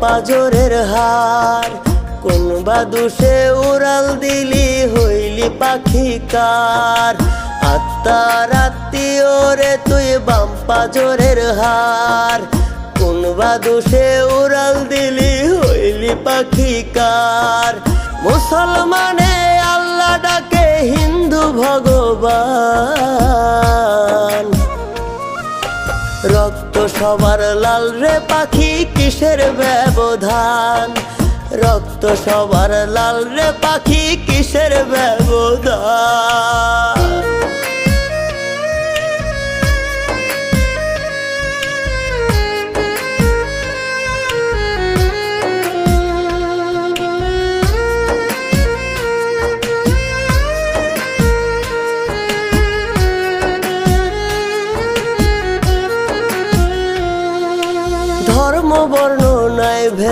বাম্পা জোরের হার। কোন বা দুষে উড়াল দিলি হইলি পাখি কার। আত্মার আত্মীয় রে, তুই বাম জোরের হার। কোন বা দুষে উড়াল দিলি হইলি পাখি কার। মুসলমানে আল্লাহ ডাকে হিন্দু ভগবান। রক্ত সবার লাল রে পাখি কিসের ব্যবধান? রক্ত সবার লাল রে পাখি কিসের ব্যবধান?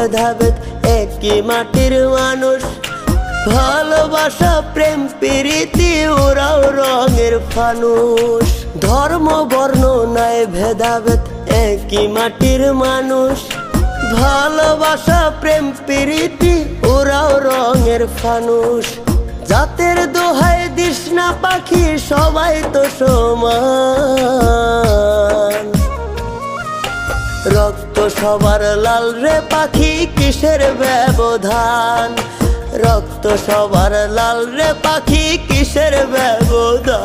ভেদাভেদ একই মাটির মানুষ। ভালোবাসা, প্রেম, প্রীতি, ওরাও রঙের ফানুষ। ধর্ম, বর্ণ নাই ভেদাভেদ একই মাটির মানুষ। ভালোবাসা, প্রেম, প্রীতি, ওরাও রঙের ফানুষ। জাতের দোহাই দিশনা পাখি, সবাই তো সমান। সবার লাল রে পাখি কিসের ব্যবধান? রক্ত সবার লাল রে পাখি কিসের ব্যবধান?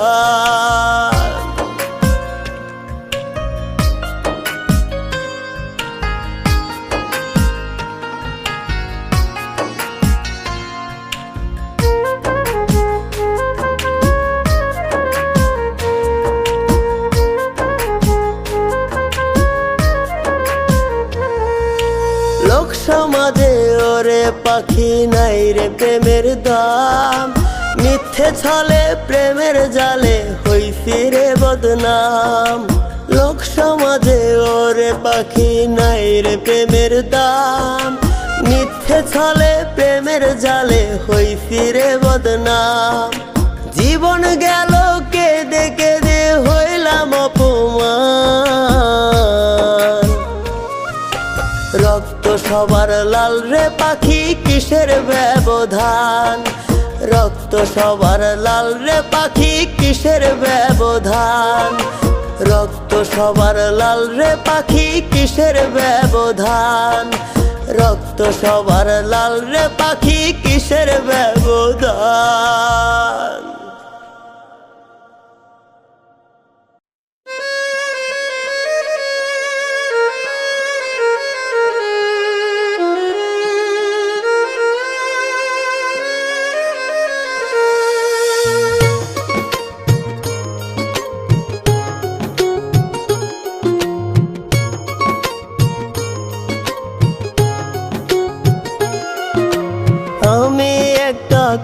সমাজে ওরে পাখি নাই রে প্রেমের দাম। মিথ্যে ছলে প্রেমের জালে হইছি রে বদনাম। লোক সমাজে ওরে পাখি নাই রে প্রেমের দাম। মিথ্যে ছলে প্রেমের জালে হইছি রে বদনাম। জীবন গেল কেঁদে কেঁদে হইলাম অপমান। সবার লাল রে পাখি, কিসের ব্যবধান? রক্ত সবার লাল রে পাখি, কিসের ব্যবধান? রক্ত সবার লাল রে পাখি, কিসের ব্যবধান? রক্ত সবার লাল রে পাখি, কিসের ব্যবধান?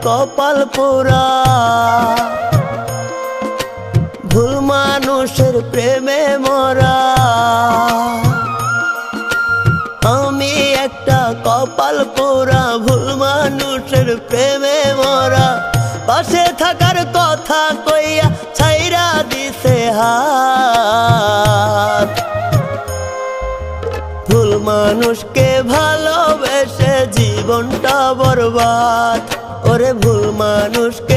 কপাল পোড়া। ভুল মানুষের প্রেমে মরা। আমি একটা কপাল পোড়া, ভুল মানুষের প্রেমে মরা। পাশে থাকার কথা কইয়া ছাইরা দিছে হাত। ভুল মানুষকে ভালোবেসে জীবনটা বরবাদ। ওরে ভুল মানুষকে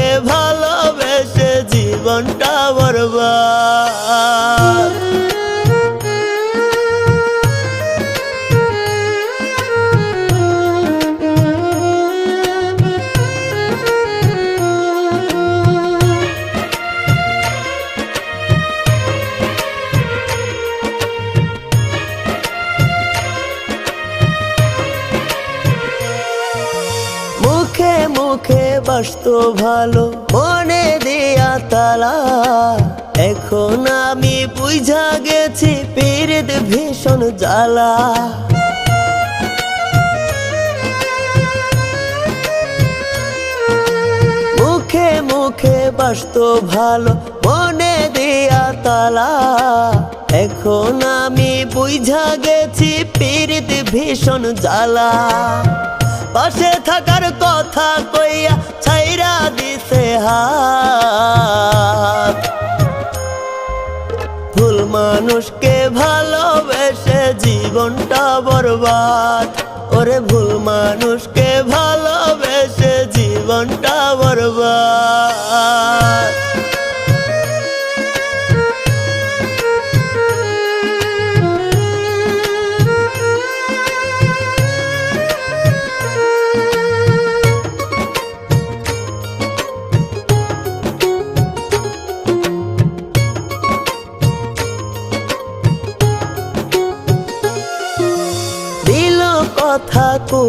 বাসত ভালো, মনে দেয়া তালা। এখন আমি বুঝা গেছি পেরেদ ভীষণ জ্বালা। মুখে মুখে বাসত ভালো, মনে দেয়া তালা। এখন আমি বুঝা গেছি পেরেদ ভীষণ জ্বালা। পাশে থাকার কথা কইয়া ছাইরা দিছে হাত। ভুল মানুষকে ভালোবেসে জীবনটা বরবাদ। ওরে ভুল মানুষকে ভালোবেসে জীবনটা বরবাদ।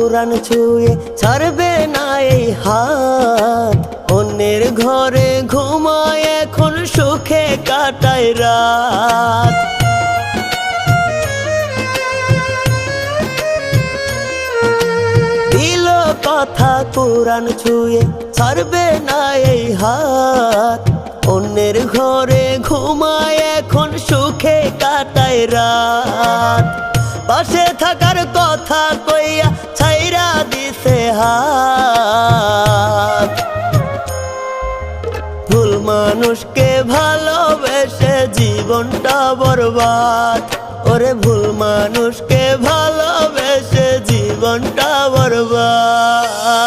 কোরআন ছুঁয়ে ছাড়বে না এই হাত। অন্যের ঘরে ঘুমায় এখন সুখে কাটায় রাত। দিল কথা কোরআন ছুঁয়ে ছাড়বে না এই হাত। অন্যের ঘরে ঘুমায় এখন সুখে কাটায় রাত। পাশে থাকার কথা কইয়া ছাইরা দিছে হাত। ভুল মানুষকে ভালোবেসে জীবনটা বরবাদ। ওরে ভুল মানুষকে ভালোবেসে জীবনটা বরবাদ।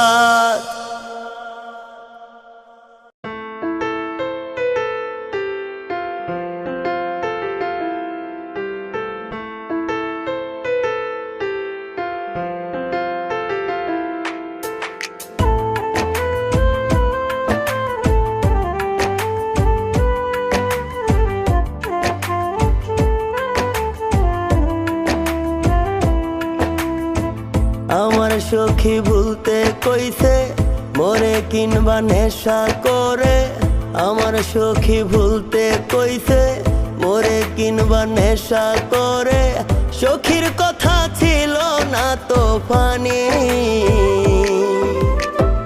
সখী ভুলতে কইছে, মরে কিনবা নেশা করে। আমার সখী ভুলতে কইছে, মরে কিনবা নেশা করে। সখীর কথা ছিল না তো ফানি।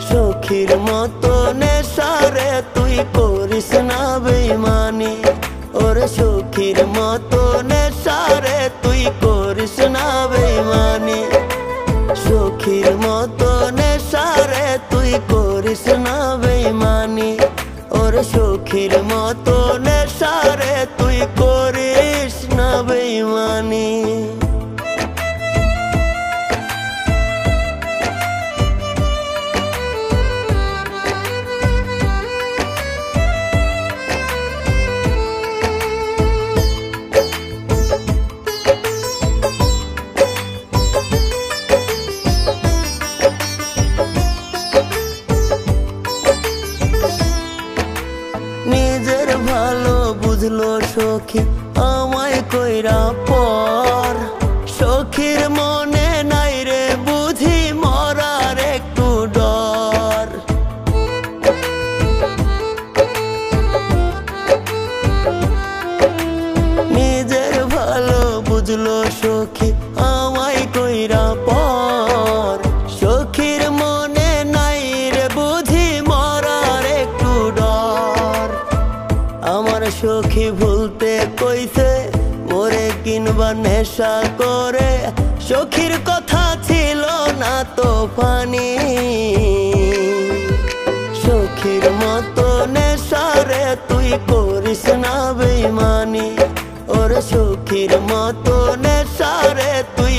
সখীর মতো নেশারে তুই করিস না বেইমানি। ওর সখীর মতো নেশারে তুই করিস না বেইমানি। সখীর মতো নেশারে তুই করিস না বেমানি ওর সখীর মতো বেইমানি ওর সখীর মতো নেশারে তুই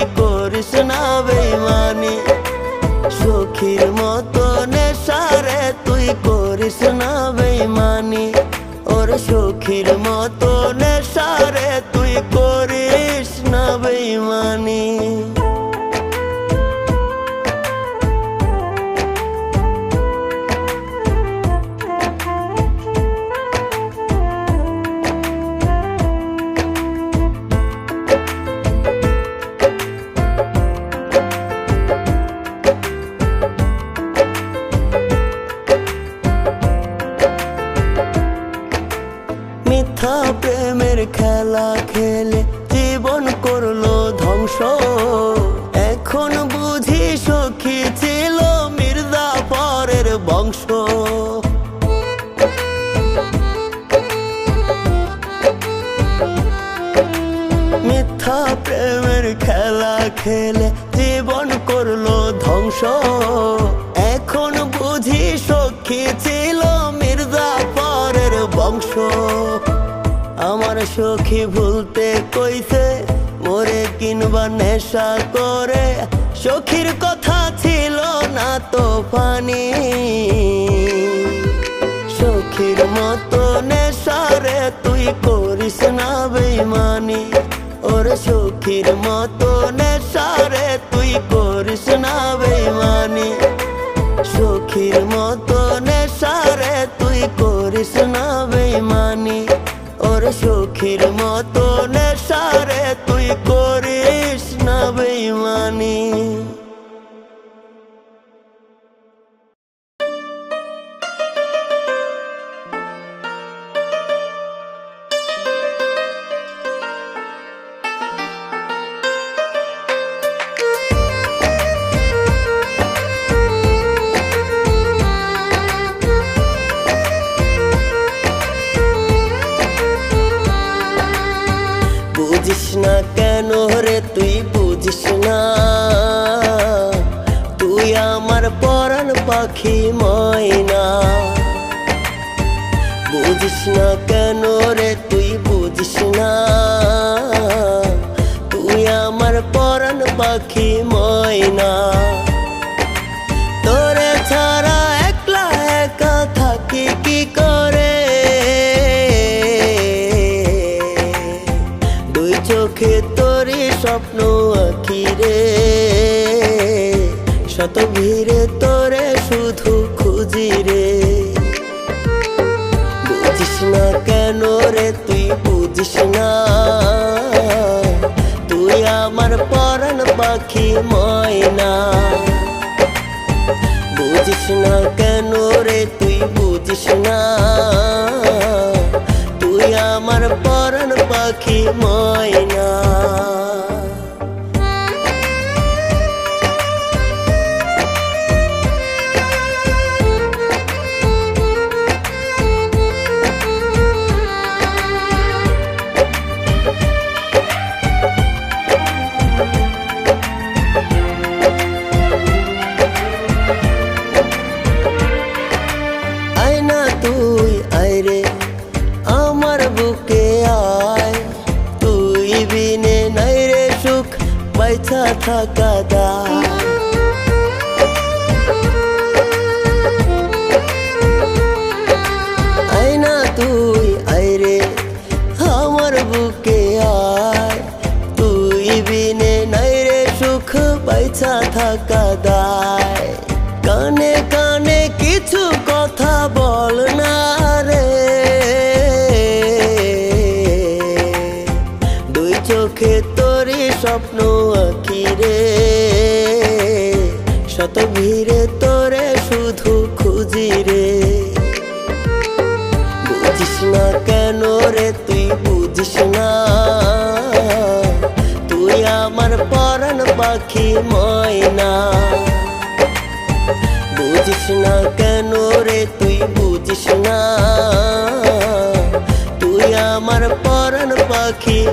সখী ছিল মির্জা পরের বংশ। আমার সখী ভুলতে কইছে, মোরে কি কিংবা নেশা করে। সখীর কথা ছিল না তো পানি সখীর মতো নেশারে তুই করিস না বেইমানি। ওর সখীর মতো নেশারে তুই করিস না বেমানি সখীর মতো মতো নেশারে তুই করিস আমার পরাণ পাখি ময়না। বুঝিস না কেন রে তুই, বুঝিস না। তুই আমার পরাণ পাখি ময়না। তোরে ছাড়া একলা একা থাকি কি করে? দুই চোখে তোরই স্বপ্ন আঁকি শত ভিড়ে তোরে শুধু খুঁজি রে। বুঝিস না কেন রে তুই, বুঝিস না। তুই আমার পরাণ পাখি ময়না। বুঝিস না কেন রে তুই, বুঝিস না। তুই আমার পরাণ পাখি ময়না। থাকা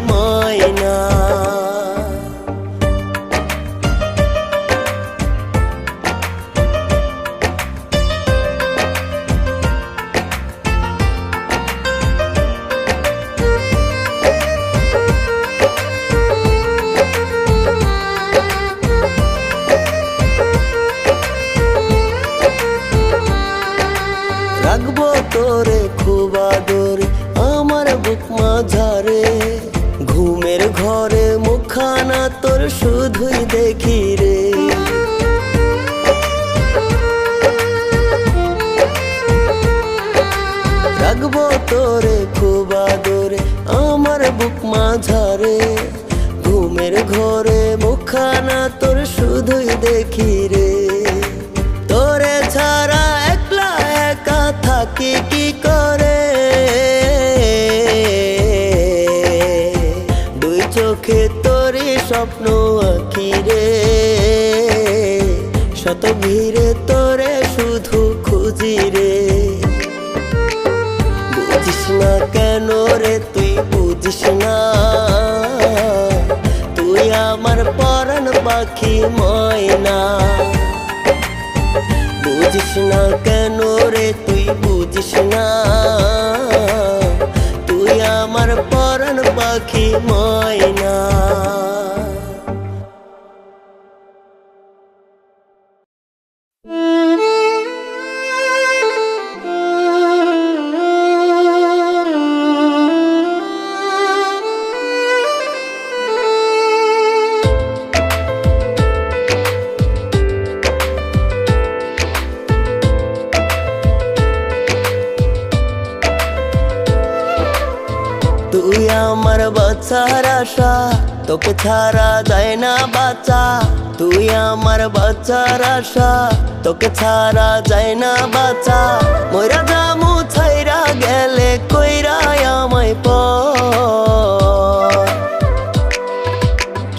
ময়না todo না কেন রে তুই বুঝিস না? তুই আমার পরাণ পাখি ময়না। বুঝিস না কেন রে তুই বুঝিস না? তুই আমার পরাণ পাখি ময়না। বাচ্চার আশা, তোকে ছাড়া যায় না বাচ্চা তুই আমার বাচ্চার আশা, তোকে ছাড়া যায় না বাচ্চা ময়রা জামু ছাইরা গেলে কইরা আমায় পর।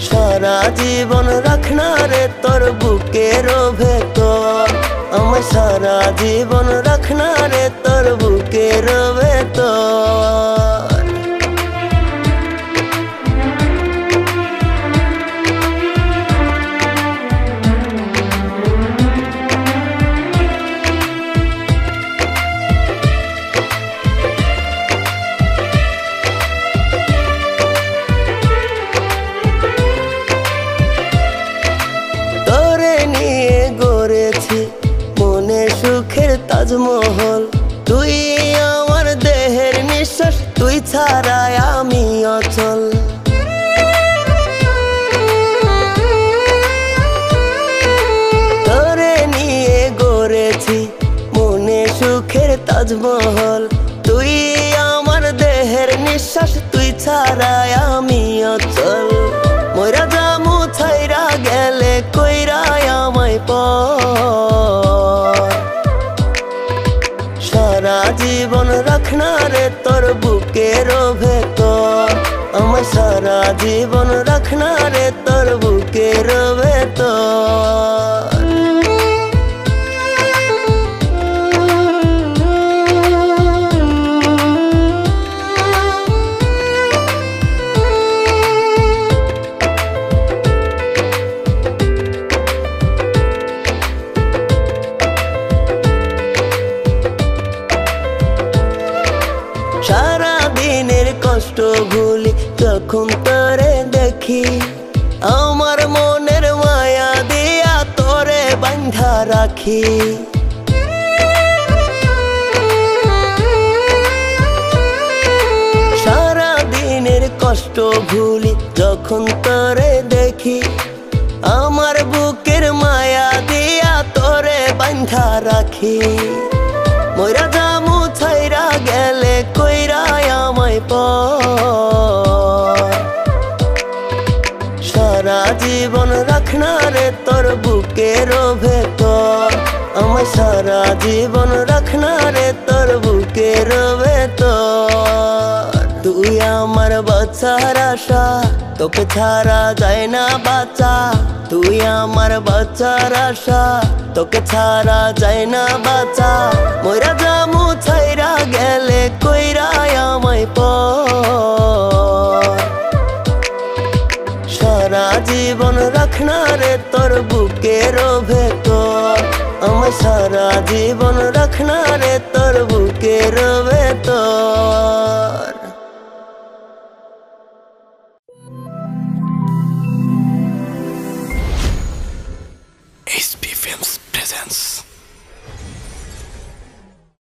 সারা জীবন রাখনা রে তোর বুকের ভেতর। আমার সারা জীবন রাখনা তাজমহল। তুই আমার দেহের নিঃশ্বাস, তুই ছাড়াই আমি অচল ময়রা জামু ছাইরা গেলে কইরা আমায় পর। সারা জীবন রাখনা রে তোর বুকের ভেতর। আমার সারা জীবন রাখনা রে তোর বুকের ভেতর কষ্ট ভুলি যখন তোরে দেখি, আমার বুকের মায়া দিয়া তোরে বান্ধা রাখি। ময়রা জামু ছাইরা গেলে কইরা আমায় পর। সারা জীবন রাখনা রে তোর বুকের ভেতর। আমার সারা জীবন রাখনা রে তোর বুকের ভেতর। বাচ্চার আশা, তোকে ছাড়া যায় না বাচ্চা তুই আমার বাচ্চার আশা, তোকে ছাড়া যায় না বাচ্চা ময়রা জামু ছাইরা গেলে কইরা আমায় পর। সারা জীবন রাখনা রে তোর বুকের ভেতর। আমার সারা জীবন রাখনা রে তোর বুকের ভেতর। presence.